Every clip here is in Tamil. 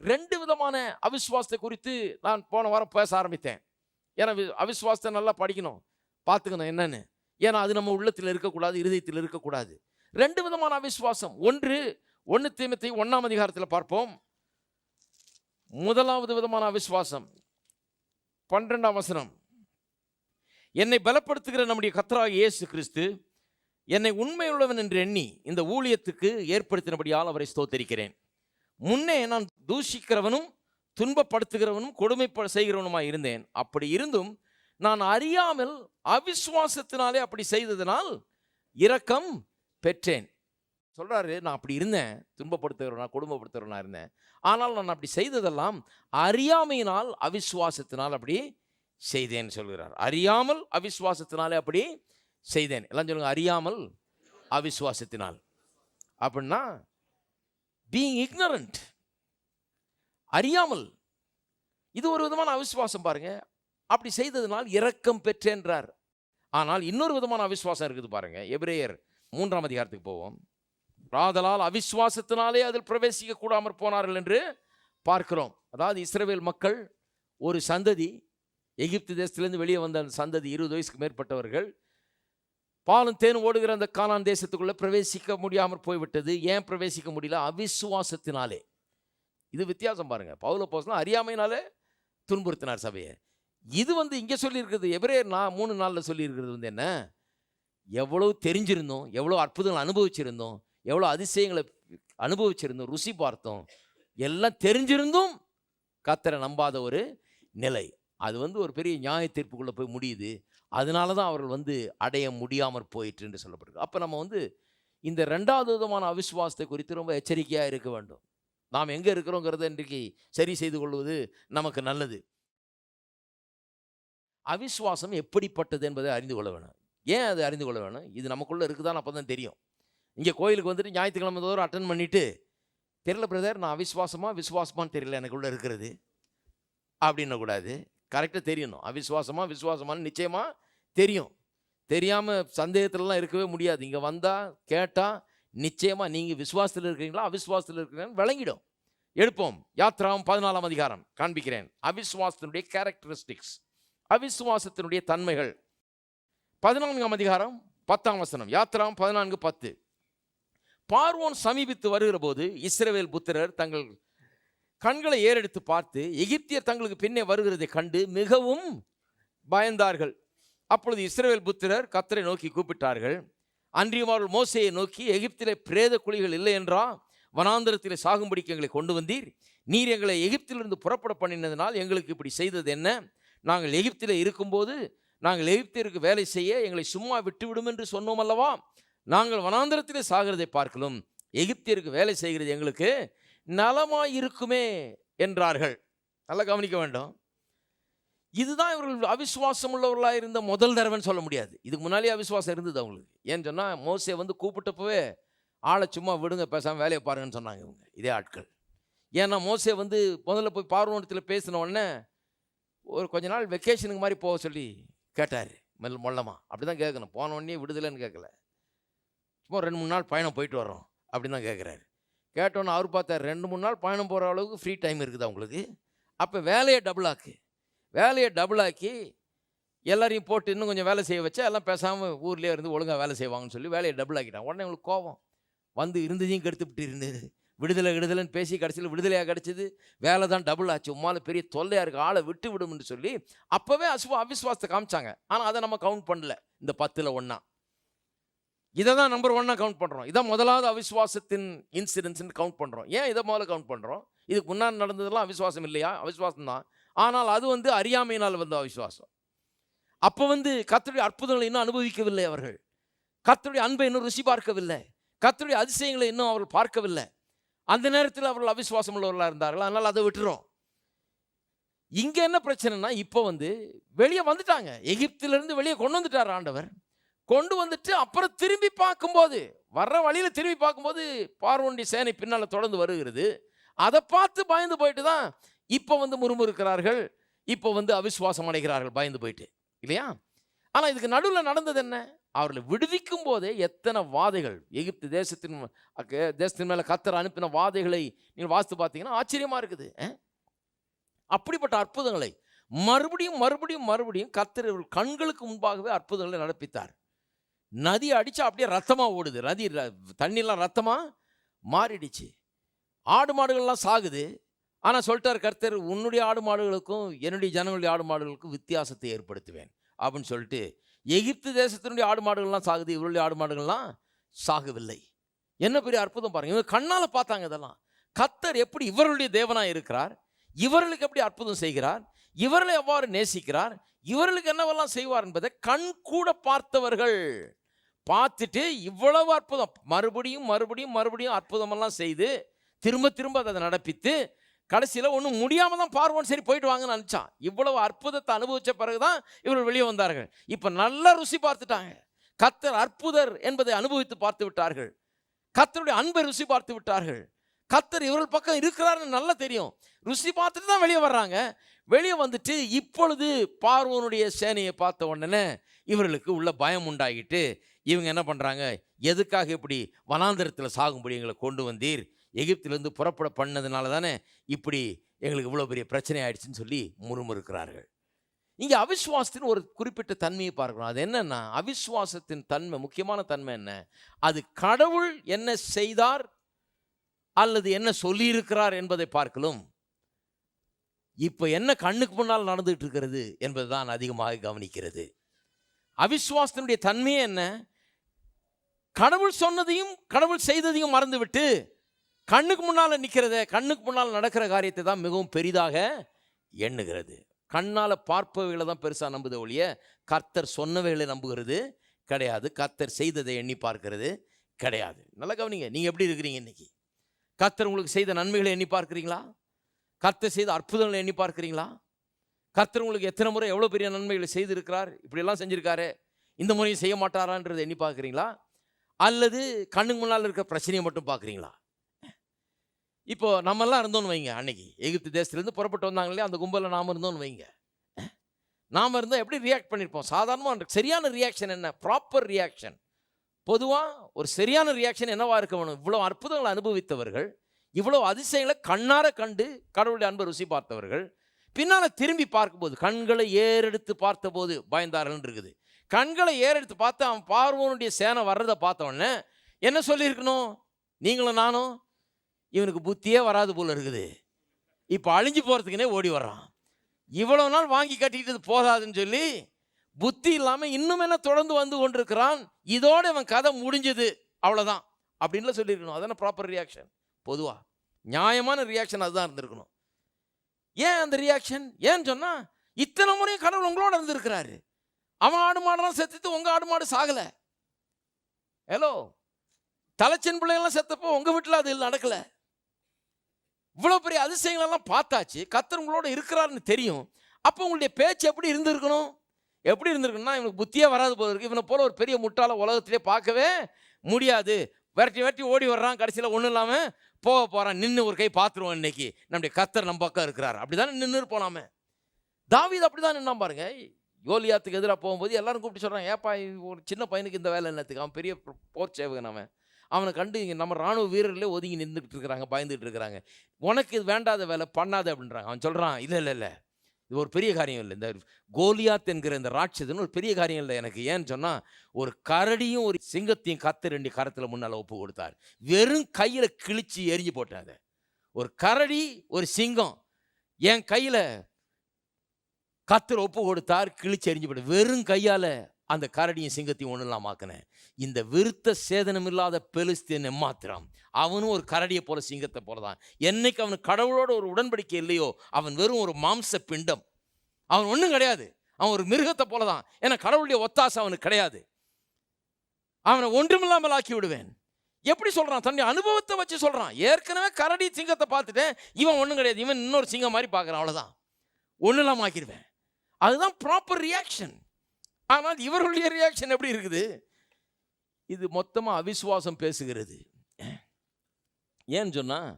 ரெண்டு விதமான அவிஸ்வாசத்தை குறித்து நான் போன வாரம் பேச ஆரம்பித்தேன். ஏன்னா அவிஸ்வாசத்தை நல்லா படிக்கணும் பார்த்துக்கணும் என்னன்னு. ஏன்னா அது நம்ம உள்ளத்தில் இருக்கக்கூடாது இருதயத்தில் இருக்கக்கூடாது. ரெண்டு விதமான அவிஸ்வாசம் ஒன்று ஒன்று தீமத்தை ஒன்றாம் அதிகாரத்தில் பார்ப்போம். முதலாவது விதமான அவிஸ்வாசம் பன்னிரெண்டாம் வசனம். என்னை பலப்படுத்துகிற நம்முடைய கர்த்தராகிய இயேசு கிறிஸ்து என்னை உண்மையுள்ளவன் என்று எண்ணி இந்த ஊழியத்துக்கு ஏற்படுத்தினபடியால் அவரை ஸ்தோத்தரிக்கிறேன். முன்னே நான் தூஷிக்கிறவனும் துன்பப்படுத்துகிறவனும் கொடுமை செய்கிறவனுமாய் இருந்தேன். அப்படி இருந்தும் நான் அறியாமல் அவிசுவாசத்தினாலே அப்படி செய்ததினால் இரக்கம் பெற்றேன். சொல்கிறாரு நான் அப்படி இருந்தேன். துன்பப்படுத்துகிறவனா குடும்பப்படுத்துகிறவனா இருந்தேன். ஆனால் நான் அப்படி செய்ததெல்லாம் அறியாமையினால் அவிசுவாசத்தினால் அப்படி செய்தேன் சொல்கிறார். அறியாமல் அவிசுவாசத்தினாலே அப்படி செய்தேன். எல்லாம் சொல்லுங்கள் அறியாமல் அவிசுவாசத்தினால். அப்படின்னா பீயிங் இக்னரண்ட் அறியாமல். இது ஒரு விதமான அவிசுவாசம் பாருங்க. அப்படி செய்ததுனால் இரக்கம் பெற்றேன்றார். ஆனால் இன்னொரு விதமான அவிசுவாசம் இருக்குது பாருங்க. எபிரேயர் மூன்றாம் அதிகாரத்துக்கு போவோம். ராதலால் அவிசுவாசத்தினாலே அதில் பிரவேசிக்க கூடாமற் போனார்கள் என்று பார்க்கிறோம். அதாவது இஸ்ரேவேல் மக்கள் ஒரு சந்ததி எகிப்து தேசத்திலேருந்து வெளியே வந்த அந்த சந்ததி இருபது வயசுக்கு மேற்பட்டவர்கள் பாலும் தேனும் ஓடுகிற அந்த காலான் தேசத்துக்குள்ளே பிரவேசிக்க முடியாமல் போய்விட்டது. ஏன் பிரவேசிக்க முடியல? அவிசுவாசத்தினாலே. இது வித்தியாசம் பாருங்கள் பவுல போஸ்லாம் அறியாமையினாலே துன்புறுத்தினார் சபையை. இது வந்து இங்கே சொல்லியிருக்கிறது எவரே நான் மூணு நாளில் சொல்லியிருக்கிறது வந்து என்ன? எவ்வளோ தெரிஞ்சிருந்தோம் எவ்வளோ அற்புதங்கள் அனுபவிச்சிருந்தோம் எவ்வளோ அதிசயங்களை அனுபவிச்சிருந்தோம் ருசி பார்த்தோம். எல்லாம் தெரிஞ்சிருந்தும் கத்தரை நம்பாத ஒரு நிலை. அது வந்து ஒரு பெரிய நியாய தீர்ப்புக்குள்ளே போய் முடியுது. அதனால தான் அவர்கள் வந்து அடைய முடியாமற் போயிற்று என்று சொல்லப்படுது அப்போ நம்ம வந்து இந்த ரெண்டாவது விதமான அவிசுவாசத்தை குறித்து ரொம்ப எச்சரிக்கையாக இருக்க வேண்டும். நாம் எங்கே இருக்கிறோங்கிறத இன்றைக்கு சரி செய்து கொள்வது நமக்கு நல்லது. அவிஸ்வாசம் எப்படிப்பட்டது என்பதை அறிந்து கொள்ள வேணும். ஏன் அதை அறிந்து கொள்ள வேணும்? இது நமக்குள்ளே இருக்குதான்னு அப்போ தான் தெரியும். இங்கே கோயிலுக்கு வந்துட்டு ஞாயிற்றுக்கிழமை தோறும் அட்டன் பண்ணிவிட்டு தெரியல பிரதர் நான் அவிஸ்வாசமாக விசுவாசமானு தெரியல எனக்குள்ளே இருக்கிறது. அப்படின்னக்கூடாது. கரெக்டாக தெரியணும். அவிசுவாசமாக விசுவாசமானு நிச்சயமாக தெரியும். தெரியாமல் சந்தேகத்திலலாம் இருக்கவே முடியாது. இங்கே வந்தால் கேட்டால் நிச்சயமாக நீங்கள் விசுவாசத்தில் இருக்கிறீங்களா அவிசுவாசத்தில் இருக்கிறீங்கன்னு விளங்கிடும். எடுப்போம். யாத்ராவும் பதினாலாம் அதிகாரம். காண்பிக்கிறேன். அவிசுவாசத்தினுடைய கேரக்டரிஸ்டிக்ஸ் அவிசுவாசத்தினுடைய தன்மைகள். பதினான்காம் அதிகாரம் பத்தாம் வசனம். யாத்ராம் பதினான்கு பத்து. பார்வோன் சமீபித்து வருகிற போது இஸ்ரேவேல் புத்திரர் தங்கள் கண்களை ஏறெடுத்து பார்த்து எகிப்தியர் தங்களுக்கு பின்னே வருகிறதை கண்டு மிகவும் பயந்தார்கள். அப்பொழுது இஸ்ரேல் புத்திரர் கத்தரை நோக்கி கூப்பிட்டார்கள் அன்றியும் அவர்கள் மோசையை நோக்கி எகிப்திலே பிரேத குழிகள் இல்லை என்றா? வனாந்தரத்திலே சாகும்படிக்கு எங்களை கொண்டு வந்தீர். நீர் எங்களை எகிப்திலிருந்து புறப்பட பண்ணினதினால் எங்களுக்கு இப்படி செய்தது என்ன? நாங்கள் எகிப்தில் இருக்கும்போது நாங்கள் எகிப்தியருக்கு வேலை செய்ய எங்களை சும்மா விட்டுவிடும் என்று சொன்னோம் அல்லவா? நாங்கள் வனாந்தரத்திலே சாகிறதை பார்க்கலும் எகிப்தியருக்கு வேலை செய்கிறது எங்களுக்கு நலமாயிருக்குமே என்றார்கள். நல்லா கவனிக்க வேண்டும். இதுதான் இவர்கள் அவிசுவாசம் உள்ளவர்களாக இருந்த முதல் தடவைன்னு சொல்ல முடியாது. இதுக்கு முன்னாலே அவிசுவாசம் இருந்தது அவங்களுக்கு. ஏன்னு சொன்னால் மோசே வந்து கூப்பிட்டப்பவே ஆளை சும்மா விடுங்க பேசாமல் வேலையை பாருங்கன்னு சொன்னாங்க இவங்க இதே ஆட்கள். ஏன்னா மோசே வந்து முதல்ல போய் பார்வனத்தில் பேசின உடனே ஒரு கொஞ்ச நாள் வெக்கேஷனுக்கு மாதிரி போக சொல்லி கேட்டார் மெல் மொல்லமா. அப்படி தான் கேட்கணும். போன உடனே விடுதலைன்னு கேட்கல. சும்மா ரெண்டு மூணு நாள் பயணம் போயிட்டு வரோம் அப்படின்னு தான் கேட்குறாரு. கேட்டோன்னே அவர் பார்த்தார் ரெண்டு மூணு நாள் பயணம் போகிற அளவுக்கு ஃப்ரீ டைம் இருக்குது அவங்களுக்கு அப்போ வேலையை டபுள் ஆக்கு. வேலையை டபுள் ஆக்கி எல்லாரையும் போட்டு இன்னும் கொஞ்சம் வேலை செய்ய வச்சா எல்லாம் பேசாமல் ஊர்லேயே இருந்து ஒழுங்காக வேலை செய்வாங்கன்னு சொல்லி வேலையை டபுள் ஆக்கிட்டான் உடனே உங்களுக்கு கோபம். வந்து இருந்ததையும் கெடுத்துவிட்டு இருந்தது. விடுதலை விடுதலைன்னு பேசி கடைசியில் விடுதலையாக கிடச்சிது. வேலை தான் டபுள் ஆச்சு. உமால பெரிய தொல்லையாக இருக்குது ஆளை விட்டு விடும்னு சொல்லி அப்போவே அசுவ அவிஸ்வாசத்தை காமிச்சாங்க. ஆனால் அதை நம்ம கவுண்ட் பண்ணல. இந்த பத்தில் ஒன்றா இதை தான் நம்பர் ஒன்னாக கவுண்ட் பண்ணுறோம் இதான் முதலாவது அவிஸ்வாசத்தின் இன்சிடென்ட்ஸ்னு கவுண்ட் பண்ணுறோம் ஏன் இதை முதல்ல கவுண்ட் பண்ணுறோம் இதுக்கு முன்னாடி நடந்ததெல்லாம் அவிஸ்வாசம் இல்லையா? அவிஸ்வாசம் தான் ஆனால் அது வந்து அறியாமையினால் வந்த அவிஸ்வாசம் அப்போ வந்து கத்தருடைய அற்புதங்களை இன்னும் அனுபவிக்கவில்லை அவர்கள். கத்தருடைய அன்பை இன்னும் ருசி பார்க்கவில்லை. கத்தருடைய அதிசயங்களை இன்னும் அவர்கள் பார்க்கவில்லை. அந்த நேரத்தில் அவர்கள் அவிஸ்வாசம் உள்ளவர்களாக இருந்தார்கள்? அதனால் அதை விட்டுறோம். இங்கே என்ன பிரச்சனைனா இப்போ வந்து வெளியே வந்துட்டாங்க. எகிப்திலிருந்து வெளியே கொண்டு வந்துட்டார் ஆண்டவர். கொண்டு வந்துட்டு அப்புறம் திரும்பி பார்க்கும்போது வர்ற வழியில் திரும்பி பார்க்கும்போது பார்வண்டி சேனை பின்னால் தொடர்ந்து வருகிறது. அதை பார்த்து பயந்து போயிட்டு தான் இப்போ வந்து முறுமுறுக்கிறார்கள் இப்போ வந்து அவிஸ்வாசம் அடைகிறார்கள் பயந்து போயிட்டு. இல்லையா? ஆனால் இதுக்கு நடுவில் நடந்தது என்ன? அவர்களை விடுவிக்கும் போதே எத்தனை வாதைகள் எகிப்து தேசத்தின் தேசத்தின் மேலே கத்தர் அனுப்பின வாதைகளை நீங்கள் வாசித்து பார்த்தீங்கன்னா ஆச்சரியமாக இருக்குது. அப்படிப்பட்ட அற்புதங்களை மறுபடியும் மறுபடியும் மறுபடியும் கத்தர் கண்களுக்கு முன்பாகவே அற்புதங்களை நடப்பித்தார். நதி அடித்தா அப்படியே ரத்தமாக ஓடுது. நதி ர- தண்ணிலாம் ரத்தமாக மாறிடுச்சு. ஆடு மாடுகள்லாம் சாகுது. ஆனால் சொல்லிட்டார் கர்த்தர் உன்னுடைய ஆடு மாடுகளுக்கும் என்னுடைய ஜனங்களுடைய ஆடு மாடுகளுக்கும் வித்தியாசத்தை ஏற்படுத்துவேன். அப்படின்னு சொல்லிட்டு எகிப்து தேசத்தினுடைய ஆடு மாடுகள்லாம் சாகுது. இவருடைய ஆடு மாடுகள்லாம் சாகவில்லை. என்ன பெரிய அற்புதம் பாருங்க. இவங்க கண்ணால் பார்த்தாங்க இதெல்லாம். கத்தர் எப்படி இவர்களுடைய தேவனாக இருக்கிறார்? இவர்களுக்கு எப்படி அற்புதம் செய்கிறார்? இவர்களை எவ்வாறு நேசிக்கிறார்? இவர்களுக்கு என்னவெல்லாம் செய்வார் என்பதை கண் கூட பார்த்தவர்கள். பார்த்துட்டு இவ்வளவு அற்புதம். மறுபடியும் மறுபடியும் மறுபடியும் அற்புதமெல்லாம் செய்து திரும்ப திரும்ப அதை நடப்பித்து கடைசியில் ஒன்றும் முடியாமல் தான் பார்வோன் சரி போயிட்டு வாங்கன்னு நினச்சான். இவ்வளவு அற்புதத்தை அனுபவிச்ச பிறகுதான் இவர்கள் வெளியே வந்தார்கள். இப்போ நல்லா ருசி பார்த்துட்டாங்க. கத்தர் அற்புதர் என்பதை அனுபவித்து பார்த்து விட்டார்கள். கத்தருடைய அன்பை ருசி பார்த்து விட்டார்கள். கத்தர் இவர்கள் பக்கம் இருக்கிறாருன்னு நல்லா தெரியும். ருசி பார்த்துட்டு தான் வெளியே வர்றாங்க. வெளியே வந்துட்டு இப்பொழுது பார்வோனுடைய சேனையை பார்த்த உடனே இவர்களுக்கு உள்ள பயம் உண்டாகிட்டு இவங்க என்ன பண்ணுறாங்க எதுக்காக இப்படி வனாந்திரத்தில் சாகும்படி எங்களை கொண்டு வந்தீர்? எகிப்திலிருந்து புறப்பட பண்ணதுனால தானே இப்படி எங்களுக்கு இவ்வளோ பெரிய பிரச்சனை ஆயிடுச்சுன்னு சொல்லி முறுமுறுக்கிறார்கள். இங்கே அவிஸ்வாசத்தின் ஒரு குறிப்பிட்ட தன்மையை பார்க்கணும். அது என்னென்னா அவிஸ்வாசத்தின் தன்மை முக்கியமான தன்மை என்ன? அது கடவுள் என்ன செய்தார்? அல்லது என்ன சொல்லியிருக்கிறார் என்பதை பார்க்கலும் இப்போ என்ன கண்ணுக்கு முன்னால் நடந்துகிட்டு இருக்கிறது என்பதுதான் அதிகமாக கவனிக்கிறது. அவிஸ்வாசத்தினுடைய தன்மையே என்ன? கடவுள் சொன்னதையும் கடவுள் செய்ததையும் மறந்துவிட்டு கண்ணுக்கு முன்னால் நிற்கிறத கண்ணுக்கு முன்னால் நடக்கிற காரியத்தை தான் மிகவும் பெரிதாக எண்ணுகிறது. கண்ணால் பார்ப்பவைகளை தான் பெருசாக நம்புது ஒழிய கர்த்தர் சொன்னவைகளை நம்புகிறது கிடையாது. கர்த்தர் செய்ததை எண்ணி பார்க்கிறது கிடையாது. நல்லா கவனிங்க நீங்கள் எப்படி இருக்கிறீங்க இன்னைக்கு? கர்த்தர் உங்களுக்கு செய்த நன்மைகளை எண்ணி பார்க்குறீங்களா? கர்த்தர் செய்த அற்புதங்களை எண்ணி பார்க்குறீங்களா? கர்த்தர் உங்களுக்கு எத்தனை முறை எவ்வளோ பெரிய நன்மைகளை செய்திருக்கிறார்? இப்படியெல்லாம் செஞ்சிருக்காரு இந்த முறையும் செய்ய மாட்டாரான்றதை எண்ணி பார்க்குறீங்களா? அல்லது கண்ணுக்கு முன்னால் இருக்கிற பிரச்சனையை மட்டும் பார்க்குறீங்களா? இப்போ நம்மெல்லாம் இருந்தோம்னு வைங்க அன்னைக்கு. எகிப்து தேசத்துலேருந்து புறப்பட்டு வந்தாங்க இல்லையா? அந்த கும்பலில் நாம் இருந்தோம்னு வைங்க. நாம் இருந்தால் எப்படி ரியாக்ட் பண்ணியிருப்போம்? சாதாரணமாக சரியான ரியாக்ஷன் என்ன? ப்ராப்பர் ரியாக்ஷன் பொதுவாக ஒரு சரியான ரியாக்ஷன் என்னவாக இருக்க வேணும்? இவ்வளோ அற்புதங்களை அனுபவித்தவர்கள் இவ்வளோ அதிசயங்களை கண்ணார கண்டு கடவுளுடைய அன்பை ருசி பார்த்தவர்கள் பின்னால் திரும்பி பார்க்கும்போது கண்களை ஏறெடுத்து பார்த்தபோது பயந்தார்கள் இருக்குது. கண்களை ஏறெடுத்து பார்த்து அவன் பார்வோனுடைய சேனை வர்றதை பார்த்தவொடனே என்ன சொல்லியிருக்கணும்? நீங்களும் நானும்? இவனுக்கு புத்தியே வராது போல இருக்குது. இப்போ அழிஞ்சு போகிறதுக்குனே ஓடி வர்றான். இவ்வளோ நாள் வாங்கி கட்டிக்கிட்டது போதாதுன்னு சொல்லி புத்தி இல்லாமல் இன்னும் என்ன தொடர்ந்து வந்து கொண்டிருக்கிறான்? இதோட இவன் கதை முடிஞ்சது. அவ்வளோதான் அப்படின்லாம் சொல்லியிருக்கணும். அதான ப்ராப்பர் ரியாக்ஷன் பொதுவாக நியாயமான ரியாக்ஷன் அதுதான் இருந்திருக்கணும். ஏன் அந்த ரியாக்ஷன் ஏன்னு சொன்னால் இத்தனை முறையும் கடவுள் உங்களோட இருந்திருக்கிறாரு. அவன் ஆடு மாடெல்லாம் செத்துட்டு உங்கள் ஆடு மாடு சாகலை. ஹலோ தலைச்சின் பிள்ளைங்களாம் செத்தப்போ உங்கள் வீட்டில் அது நடக்கலை. இவ்வளோ பெரிய அதிசயங்களெல்லாம் பார்த்தாச்சு. கத்தர் உங்களோட இருக்கிறாருன்னு தெரியும். அப்போ உங்களுடைய பேச்சு எப்படி இருந்திருக்கணும்? எப்படி இருந்திருக்குன்னா இவனுக்கு புத்தியே வராது போல இருக்குது இவனை போல ஒரு பெரிய முட்டாள உலகத்திலே பார்க்கவே முடியாது. விரட்டி விரட்டி ஓடி வர்றான். கடைசியில் ஒன்றும் இல்லாமல் போக போகிறான் நின்று ஒரு கை பார்த்துருவோம் இன்னைக்கு. நம்முடைய கத்தர் நம்ம பக்கம் இருக்கிறார். அப்படி தானே நின்று போனாமே தாவீது அப்படி தான் நின்னா பாருங்க. யோலியாத்துக்கு எதிராக போகும்போது எல்லாரும் கூப்பிட்டு சொல்கிறாங்க ஏப்பா ஒரு சின்ன பையனுக்கு இந்த வேலை என்னத்துக்கு அவன் பெரிய போர் சேவகன் அவன். அவனை கண்டு இங்கே நம்ம ராணுவ வீரர்களே ஒதுங்கி நின்றுட்டு இருக்கிறாங்க பயந்துகிட்டு இருக்கிறாங்க. உனக்கு இது வேண்டாத வேலை பண்ணாத அப்படின்றாங்க. அவன் சொல்கிறான் இல்லை இல்லை இல்லை. இது ஒரு பெரிய காரியம் இல்லை. இந்த கோலியாத் என்கிற இந்த ராட்சதுன்னு ஒரு பெரிய காரியம் இல்லை எனக்கு. ஏன்னு சொன்னால் ஒரு கரடியும் ஒரு சிங்கத்தையும் கத்து ரெண்டு கரத்தில் முன்னால் ஒப்பு கொடுத்தார். வெறும் கையில் கிழிச்சு எரிஞ்சு போட்டாங்க. ஒரு கரடி ஒரு சிங்கம். என் கையில் கத்தர் ஒப்பு கொடுத்தார் கிழிச்சு எரிஞ்சு வெறும் கையால் அந்த கரடியும் சிங்கத்தையும் ஒன்றுலாம் ஆக்கினேன். இந்த விருத்த சேதனம் இல்லாத பெலிஸ்தீன் மாத்திரம். அவனும் ஒரு கரடியை போல சிங்கத்தை போல தான். என்னைக்கு அவனுக்கு கடவுளோட ஒரு உடன்படிக்கை இல்லையோ அவன் வெறும் ஒரு மாம்ச பிண்டம். அவன் ஒன்றும் கிடையாது. அவன் ஒரு மிருகத்தை போல தான். ஏன்னா கடவுளுடைய ஒத்தாசை அவனுக்கு கிடையாது. அவனை ஒன்றுமில்லாமல் ஆக்கி விடுவேன் எப்படி சொல்கிறான் தன்னுடைய அனுபவத்தை வச்சு சொல்கிறான் ஏற்கனவே கரடி சிங்கத்தை பார்த்துட்டேன். இவன் ஒன்றும் கிடையாது. இவன் இன்னொரு சிங்கம் மாதிரி பார்க்குறான். அவ்வளோதான் ஒன்றும் இல்லாமல் ஆக்கிடுவேன். அதுதான் ப்ராப்பர் ரியாக்ஷன் ஆனால் இவர்களுடைய ரியாக்ஷன் எப்படி இருக்குது? இது மொத்தமாக அவிசுவாசம் பேசுகிறது. ஏன்னு சொன்னால்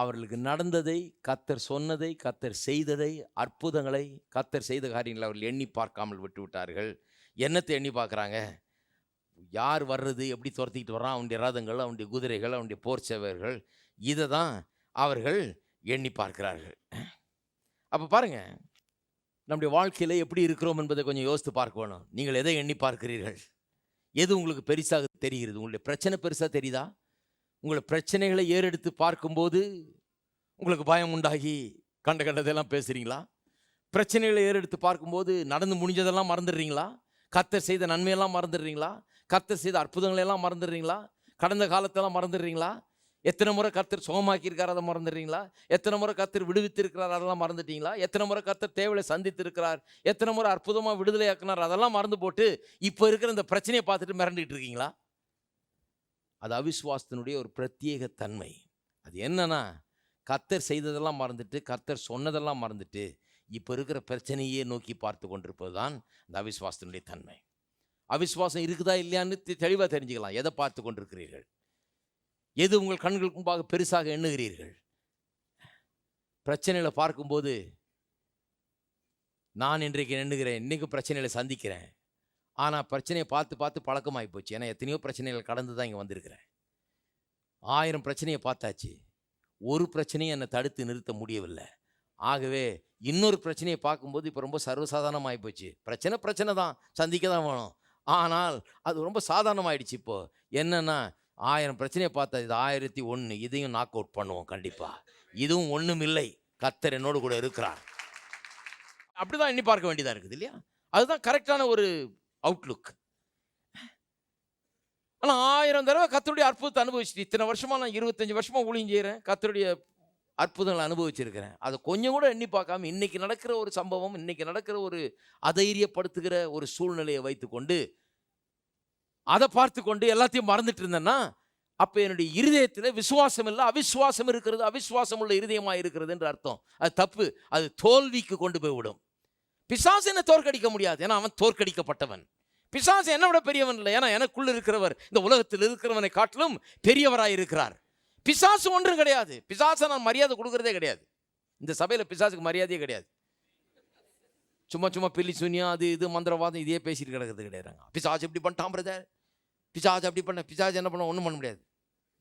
அவர்களுக்கு நடந்ததை கத்தர் சொன்னதை கத்தர் செய்ததை அற்புதங்களை கத்தர் செய்த காரியங்களை அவர்கள் எண்ணி பார்க்காமல் விட்டு விட்டார்கள் என்னத்தை எண்ணி பார்க்குறாங்க? யார் வர்றது எப்படி துரத்திக்கிட்டு வர்றான்? அவனுடைய ரதங்கள் அவனுடைய குதிரைகள் அவனுடைய போர் சேவர்கள் இதை தான் அவர்கள் எண்ணி பார்க்கிறார்கள். அப்போ பாருங்கள் நம்முடைய வாழ்க்கையில் எப்படி இருக்கிறோம் என்பதை கொஞ்சம் யோசித்து பார்க்க வேணும். நீங்கள் எதை எண்ணி பார்க்கிறீர்கள்? எது உங்களுக்கு பெருசாக தெரிகிறது? உங்களுடைய பிரச்சனை பெருசாக தெரியுதா? உங்களை பிரச்சனைகளை ஏறெடுத்து பார்க்கும்போது உங்களுக்கு பயம் உண்டாகி கண்ட கண்டதெல்லாம் பேசுகிறீங்களா பிரச்சனைகளை ஏறெடுத்து பார்க்கும்போது நடந்து முடிஞ்சதெல்லாம் மறந்துடுறீங்களா? கத்தர் செய்த நன்மையெல்லாம் மறந்துடுறீங்களா? கத்தர் செய்த அற்புதங்களை எல்லாம் மறந்துடுறீங்களா? கடந்த காலத்தெல்லாம் மறந்துடுறீங்களா? எத்தனை முறை கர்த்தர் சுகமாக்கியிருக்கார் அதை மறந்துடுறீங்களா? எத்தனை முறை கத்தர் விடுவித்திருக்கிறார் அதெல்லாம் மறந்துட்டீங்களா? எத்தனை முறை கத்தர் தேவையை சந்தித்திருக்கிறார்? எத்தனை முறை அற்புதமாக விடுதலையாக்கினார் அதெல்லாம் மறந்து போட்டு இப்போ இருக்கிற இந்த பிரச்சனையை பார்த்துட்டு மிரண்டுட்டு இருக்கீங்களா? அது அவிஸ்வாசத்தினுடைய ஒரு பிரத்யேக தன்மை. அது என்னன்னா கத்தர் செய்ததெல்லாம் மறந்துட்டு கர்த்தர் சொன்னதெல்லாம் மறந்துட்டு இப்போ இருக்கிற பிரச்சனையே நோக்கி பார்த்து கொண்டிருப்பது தான் இந்த அவிஸ்வாசத்தினுடைய தன்மை. அவிஸ்வாசம் இருக்குதா இல்லையான்னு தெளிவாக தெரிஞ்சுக்கலாம். எதை பார்த்து கொண்டிருக்கிறீர்கள்? எது உங்கள் கண்களுக்கு முன்பாக பெருசாக எண்ணுகிறீர்கள்? பிரச்சனைகளை பார்க்கும்போது நான் இன்றைக்கு எண்ணுகிறேன் இன்றைக்கும் பிரச்சனைகளை சந்திக்கிறேன். ஆனால் பிரச்சனையை பார்த்து பார்த்து பழக்கமாகி போச்சு. ஏன்னா எத்தனையோ பிரச்சனைகள் கடந்து தான் இங்கே வந்திருக்கிறேன். ஆயிரம் பிரச்சனையை பார்த்தாச்சு. ஒரு பிரச்சனையும் என்னை தடுத்து நிறுத்த முடியவில்லை. ஆகவே இன்னொரு பிரச்சனையை பார்க்கும்போது இப்போ ரொம்ப சர்வசாதாரணமாகி போச்சு. பிரச்சனை பிரச்சனை தான். சந்திக்க தான் வேணும். ஆனால் அது ரொம்ப சாதாரணமாயிடுச்சு இப்போது என்னென்னா ஆயிரம் பிரச்சனையை பார்த்தா இது ஆயிரத்தி ஒன்று இதையும் நாக் அவுட் பண்ணுவோம் கண்டிப்பாக இதுவும் ஒன்றும் இல்லை கத்தர் என்னோடு கூட இருக்கிறார். அப்படிதான் எண்ணி பார்க்க வேண்டியதாக இருக்குது இல்லையா? அதுதான் கரெக்டான ஒரு அவுட்லுக் ஆனால் ஆயிரம் தடவை கத்தருடைய அற்புதத்தை அனுபவிச்சுட்டு இத்தனை வருஷமாக நான் இருபத்தஞ்சி வருஷமாக ஊழியம் செய்கிறேன் கத்தருடைய அற்புதங்களை அனுபவிச்சிருக்கிறேன். அதை கொஞ்சம் கூட எண்ணி பார்க்காம இன்னைக்கு நடக்கிற ஒரு சம்பவம் இன்னைக்கு நடக்கிற ஒரு அதைரியப்படுத்துகிற ஒரு சூழ்நிலையை வைத்துக்கொண்டு அதை பார்த்து கொண்டு எல்லாத்தையும் மறந்துட்டு இருந்தேன்னா அப்போ என்னுடைய இருதயத்தில் விசுவாசம் இல்லை அவிசுவாசம் இருக்கிறது அவிசுவாசம் உள்ள இருதயமாக இருக்கிறது என்று அர்த்தம். அது தப்பு. அது தோல்விக்கு கொண்டு போய் விடும். பிசாசு என்ன தோற்கடிக்க முடியாது. ஏன்னா அவன் தோற்கடிக்கப்பட்டவன். பிசாசு என்னை விட பெரியவன் இல்லை. ஏன்னா எனக்குள்ள இருக்கிறவர் இந்த உலகத்தில் இருக்கிறவனை காட்டிலும் பெரியவராக இருக்கிறார். பிசாசு ஒன்றும் கிடையாது. பிசாசை நான் மரியாதை கொடுக்கறதே கிடையாது. இந்த சபையில் பிசாசுக்கு மரியாதையே கிடையாது. சும்மா சும்மா பில்லி சுனியா அது இது மந்திரவாதம் இதே பேசிட்டு கிடக்கிறது கிடையாது பிசாசு இப்படி பண்ணிட்டான் பிரதர். பிசாசு அப்படி பண்ண பிசாசு என்ன பண்ண ஒன்றும் பண்ண முடியாது.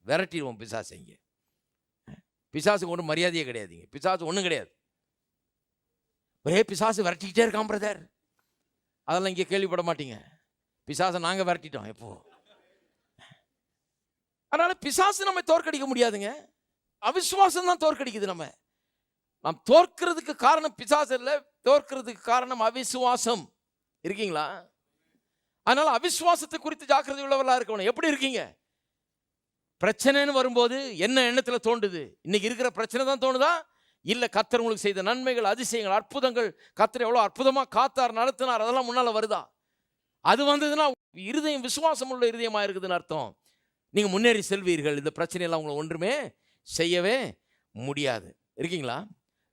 விரட்டிடுவோம் பிசாசு இங்கே. பிசாசுக்கு ஒன்றும் மரியாதையே கிடையாதுங்க பிசாசு ஒன்றும் கிடையாது. ஒரே பிசாசு விரட்டிக்கிட்டே இருக்கான் பிரதர். அதெல்லாம் இங்கே கேள்விப்பட மாட்டீங்க. பிசாசை நாங்கள் விரட்டிட்டோம் எப்போ? அதனால் பிசாசு நம்ம தோற்கடிக்க முடியாதுங்க. அவிஸ்வாசம் தான் தோற்கடிக்குது நம்ம. நாம் தோற்கிறதுக்கு காரணம் பிசாசு இல்லை தோற்கிறதுக்கு காரணம் அவிசுவாசம். இருக்கீங்களா? அதனால் அவிசுவாசத்தை குறித்து ஜாக்கிரதை உள்ளவர்களாக இருக்கணும். எப்படி இருக்கீங்க? பிரச்சனைன்னு வரும்போது என்ன எண்ணத்தில் தோண்டுது? இன்னைக்கு இருக்கிற பிரச்சனை தான் தோணுதா? இல்லை கத்தர் உங்களுக்கு செய்த நன்மைகள் அதிசயங்கள் அற்புதங்கள் கத்தர் எவ்வளோ அற்புதமாக காத்தார் நடத்தினார் அதெல்லாம் முன்னால் வருதா? அது வந்ததுன்னா இருதயம் விசுவாசம் உள்ள இருதயமாக இருக்குதுன்னு அர்த்தம். நீங்கள் முன்னேறி செல்வீர்கள். இந்த பிரச்சனையெல்லாம் உங்களை ஒன்றுமே செய்யவே முடியாது. இருக்கீங்களா?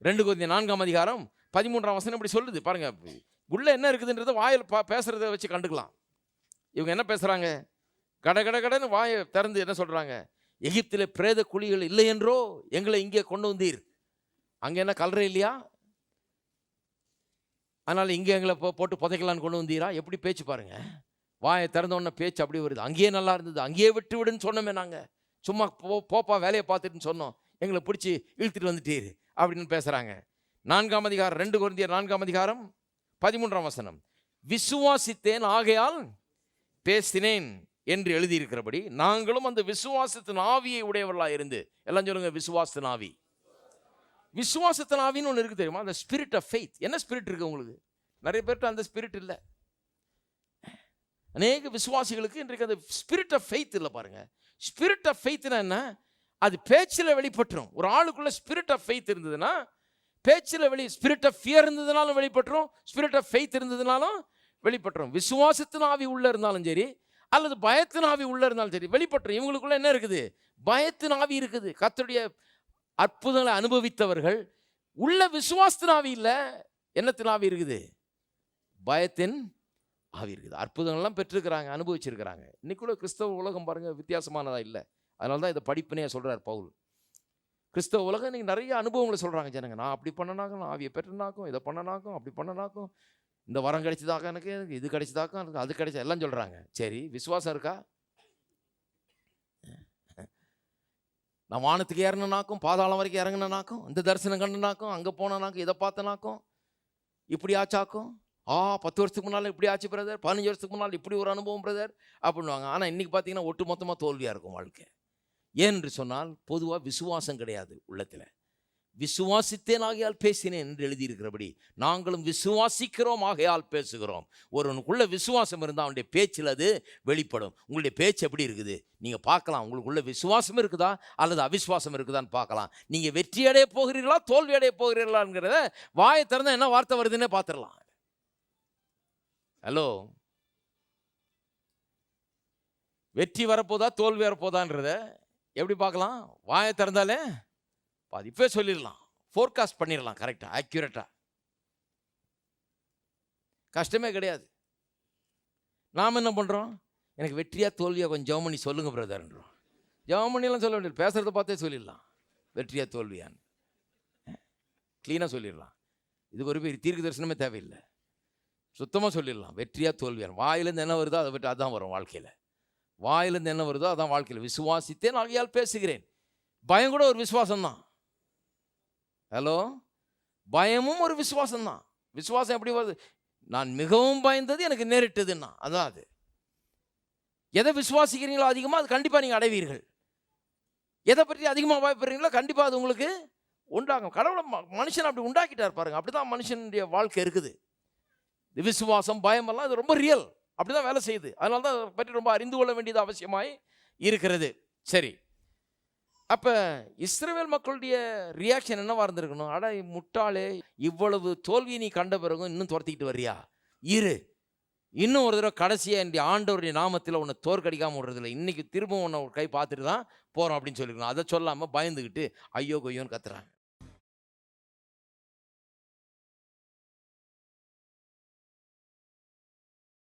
ரெண்டு கொஞ்சம் நான்காம் அதிகாரம் பதிமூன்றாம் வசனம் இப்படி சொல்லுது. பாருங்க உள்ள என்ன இருக்குதுன்றத வாயில் பா பேசுறத வச்சு கண்டுக்கலாம். இவங்க என்ன பேசுகிறாங்க கட கட கடன்னு வாயை திறந்து என்ன சொல்கிறாங்க எகிப்தில் பிரேத குழிகள் இல்லை என்றோ எங்களை இங்கே கொண்டு வந்தீர். அங்கே என்ன கலரை இல்லையா? அதனால் இங்கே எங்களை போ போட்டு புதைக்கலான்னு கொண்டு வந்தீரா? எப்படி பேச்சு பாருங்க. வாயை திறந்த பேச்சு அப்படி வருது. அங்கேயே நல்லா இருந்தது. அங்கேயே விட்டு விடுன்னு சொன்னோமே நாங்கள் சும்மா போ போப்பா வேலையை பார்த்துட்டுன்னு சொன்னோம். எங்களை பிடிச்சி இழுத்துட்டு வந்துட்டீர். அப்படின்னு பேசுகிறாங்க நான்காம் அதிகாரம் ரெண்டு குழந்தையர் நான்காம் அதிகாரம் பதிமூன்றாம் வசனம். விசுவாசித்தேன் ஆகையால் பேசினேன் என்று எழுதியிருக்கிறபடி நாங்களும் அந்த விசுவாசத்தின் ஆவியை உடையவர்களாக இருந்து எல்லாம் சொல்லுங்க விசுவாசத்தின் ஆவி. விசுவாசத்தின் ஆவின்னு ஒன்று இருக்கு தெரியுமா? அந்த ஸ்பிரிட் ஆஃப் ஃபெய்த் என்ன ஸ்பிரிட் இருக்குது உங்களுக்கு? நிறைய பேர்கிட்ட அந்த ஸ்பிரிட் இல்லை. அநேக விசுவாசிகளுக்கு இன்றைக்கு அந்த ஸ்பிரிட் ஆஃப் ஃபெய்த் இல்லை பாருங்கள் ஸ்பிரிட் ஆஃப் ஃபெய்த்னா என்ன? அது பேச்சில் வெளிப்பட்டுரும். ஒரு ஆளுக்குள்ள ஸ்பிரிட் ஆஃப் ஃபெய்த் இருந்ததுன்னா பேச்சில் வெளி ஸ்பிரிட் ஆஃப் ஃபியர் இருந்ததுனாலும் வெளிப்பட்டுரும் ஸ்பிரிட் ஆஃப் ஃபெய்த் இருந்ததுனாலும் வெளிப்பட்டுரும். விசுவாசத்தின் ஆவி உள்ளே இருந்தாலும் சரி அல்லது பயத்தின் ஆவி உள்ளே இருந்தாலும் சரி வெளிப்பட்டுரும். இவங்களுக்குள்ள என்ன இருக்குது? பயத்தின் ஆவி இருக்குது. கத்தருடைய அற்புதங்களை அனுபவித்தவர்கள். உள்ள விசுவாசத்தின் ஆவி இல்லை என்னத்தின் ஆவி இருக்குது. பயத்தின் ஆவி இருக்குது. அற்புதங்கள்லாம் பெற்றிருக்கிறாங்க அனுபவிச்சிருக்கிறாங்க. இன்னைக்குள்ள கிறிஸ்தவ உலகம் பாருங்கள் வித்தியாசமானதாக இல்லை. அதனால தான் இதை படிப்புனே சொல்கிறார் பவுல். கிறிஸ்தவ உலகம் இன்றைக்கி நிறைய அனுபவங்களை சொல்கிறாங்க ஜனங்க. நான் அப்படி பண்ணனாக்கும் நான் ஆவியை பெற்றனாக்கும் இதை பண்ணனாக்கும் அப்படி பண்ணனாக்கும் இந்த வரம் கிடைச்சதாக்கா எனக்கு எனக்கு இது கிடைச்சதாக்கா எனக்கு அது கிடைச்ச எல்லாம் சொல்கிறாங்க சரி விசுவாசம் இருக்கா? நான் வானத்துக்கு ஏறினாக்கும் பாதாளம் வரைக்கும் இறங்கினாக்கும் இந்த தரிசனம் கண்டுனாக்கும் அங்கே போனனாக்கும் இதை பார்த்தனாக்கும் இப்படி ஆச்சாக்கும்? ஆ பத்து வருஷத்துக்கு முன்னால் இப்படி ஆச்சு பிரதர் பதினஞ்சு வருஷத்துக்கு முன்னால் இப்படி ஒரு அனுபவம் பிரதர் அப்படின்வாங்க ஆனால் இன்றைக்கி பார்த்தீங்கன்னா ஒட்டு மொத்தமாக தோல்வியாக இருக்கும் வாழ்க்கை. ஏன் என்று சொன்னால் பொதுவாக விசுவாசம் கிடையாது உள்ளத்தில். விசுவாசித்தேன் ஆகையால் பேசினேன் என்று எழுதியிருக்கிறபடி நாங்களும் விசுவாசிக்கிறோம் ஆகையால் பேசுகிறோம். ஒருவனுக்குள்ள விசுவாசம் இருந்தால் அவனுடைய பேச்சில் அது வெளிப்படும். உங்களுடைய பேச்சு எப்படி இருக்குது? நீங்கள் பார்க்கலாம். உங்களுக்குள்ள விசுவாசம் இருக்குதா? அல்லது அவிஸ்வாசம் இருக்குதான்னு பார்க்கலாம். நீங்கள் வெற்றி அடைய போகிறீர்களா? தோல்வி அடைய போகிறீர்களாங்கிறத வாயை திறந்தால் என்ன வார்த்தை வருதுன்னே பார்த்துடலாம். ஹலோ வெற்றி வரப்போதா? தோல்வி வரப்போதான்றத எப்படி பார்க்கலாம்? வாயை திறந்தாலே பாதி இப்போ சொல்லிடலாம். ஃபோர்காஸ்ட் பண்ணிடலாம் கரெக்டாக ஆக்யூரேட்டாக கஷ்டமே கிடையாது. நாம் என்ன பண்ணுறோம் எனக்கு வெற்றியாக தோல்வியாக கொஞ்சம் ஜெபம் பண்ணி சொல்லுங்கள் பிரதர்ன்றோம் ஜெபம் பண்ணிலாம் சொல்ல வேண்டியது பேசுகிறத பார்த்தே சொல்லிடலாம். வெற்றியாக தோல்வியான்னு. க்ளீனாக சொல்லிடலாம். இதுக்கு ஒரு பெரிய தீர்க்க தரிசனமே தேவையில்லை. சுத்தமாக சொல்லிடலாம். வெற்றியாக தோல்வியான் வாயிலேருந்து என்ன வருதோ அதை விட்டு அதான் வரும் வாழ்க்கையில். வாயிலேருந்து என்ன வருதோ அதான் வாழ்க்கையில். விசுவாசித்தேன் ஆகையால் பேசுகிறேன். பயம் கூட ஒரு விசுவாசம் தான் ஹலோ பயமும் ஒரு விசுவாசம் தான் விசுவாசம் எப்படி வருது? நான் மிகவும் பயந்தது எனக்கு நேரிட்டதுன்னா. அதான் அது. எதை விசுவாசிக்கிறீங்களோ அதிகமாக அது கண்டிப்பாக நீங்கள் அடைவீர்கள். எதை பற்றி அதிகமாக பயப்படுறீங்களோ கண்டிப்பாக அது உங்களுக்கு உண்டாகும். கடவுளை ம- மனுஷன் அப்படி உண்டாக்கிட்டார் பாருங்கள் அப்படி தான் மனுஷனுடைய வாழ்க்கை இருக்குது. விசுவாசம் பயமெல்லாம் இது ரொம்ப ரியல் அப்படி தான் வேலை செய்யுது. அதனால தான் அதை பற்றி ரொம்ப அறிந்து கொள்ள வேண்டியது அவசியமாய் இருக்கிறது. சரி. அப்போ இஸ்ரேல் மக்களுடைய ரியாக்ஷன் என்னவாக இருந்திருக்கணும்? அட முட்டாளே இவ்வளவு தோல்வியை நீ கண்ட பிறகும் இன்னும் துரத்திக்கிட்டு வர்றியா? இரு. இன்னும் ஒரு தடவை கடைசியாக என்னுடைய ஆண்டவருடைய நாமத்தில் உன்னை தோற்கடிக்காமல் விடுறதில்ல. இன்றைக்கி திரும்பவும் உன்னை ஒரு கை பார்த்துட்டு தான் போகிறோம் அப்படின்னு சொல்லியிருக்கணும் அதை சொல்லாமல் பயந்துக்கிட்டு ஐயோ கொய்யோன்னு கத்துறாங்க.